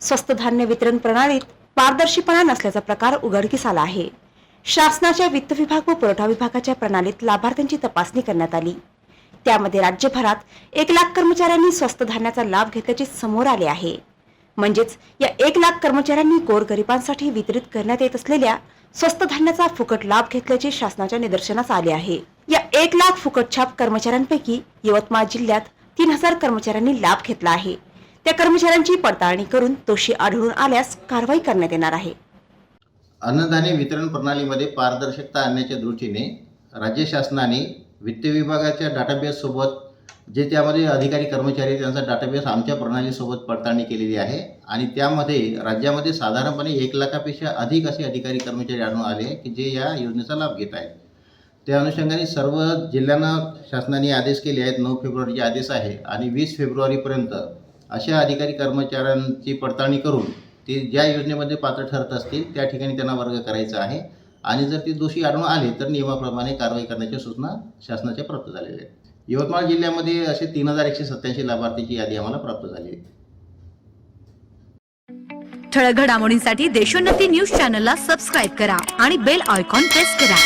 स्वस्त धान्य वितरण प्रणालीत पारदर्शीपणा नसल्याचा प्रकार उघडकीस आला आहे. शासनाच्या वित्त विभाग व पुरवठा विभागाच्या प्रणालीत लाभार्थ्यांची तपासणी करण्यात आली. त्यामध्ये राज्यभरात एक लाख कर्मचाऱ्यांनी स्वस्त धान्याचा लाभ घेतल्याचे समोर आले आहे. म्हणजेच या एक लाख कर्मचाऱ्यांनी गोरगरिबांसाठी वितरित करण्यात येत असलेल्या स्वस्त धान्याचा फुकट लाभ घेतल्याचे शासनाच्या निदर्शनास आले आहे. या एक लाख फुकट छाप कर्मचाऱ्यांपैकी यवतमाळ जिल्ह्यात तीन हजार कर्मचाऱ्यांनी लाभ घेतला आहे. त्या कर्मचाऱ्यांची पडताळणी करून दोषी आढळून आल्यास कारवाई करण्यात येणार आहे. अन्नधान्य वितरण प्रणालीमध्ये पारदर्शकता आणण्याच्या दृष्टीने राज्य शासनाने वित्त विभागाच्या डाटाबेससोबत जे त्यामध्ये अधिकारी कर्मचारी त्यांचा डाटाबेस आमच्या प्रणालीसोबत पडताळणी केलेली आहे आणि त्यामध्ये राज्यामध्ये साधारणपणे एक लाखापेक्षा अधिक असे अधिकारी कर्मचारी आढळून आले की जे या योजनेचा लाभ घेत आहेत. त्या अनुषंगाने सर्व जिल्ह्यांना शासनाने आदेश केले आहेत. नऊ फेब्रुवारीचे आदेश आहे आणि वीस फेब्रुवारीपर्यंत अशा अधिकारी कर्मचाऱ्यांची पडताळणी करून ते ज्या योजनेमध्ये पात्र ठरत असतील त्या ठिकाणी त्यांना वर्ग करायचा आहे. आणि जर ते दोषी आढळून आले तर नियमाप्रमाणे कारवाई करण्याच्या सूचना शासनाच्या प्राप्त झालेल्या आहेत. यवतमाळ जिल्ह्यामध्ये असे तीन हजार एकशे सत्याऐंशी लाभार्थीची यादी आम्हाला प्राप्त झाली आहे. ठळक घडामोडींसाठी देशोन्नती न्यूज चॅनलला सबस्क्राईब करा आणि बेल आयकॉन प्रेस करा.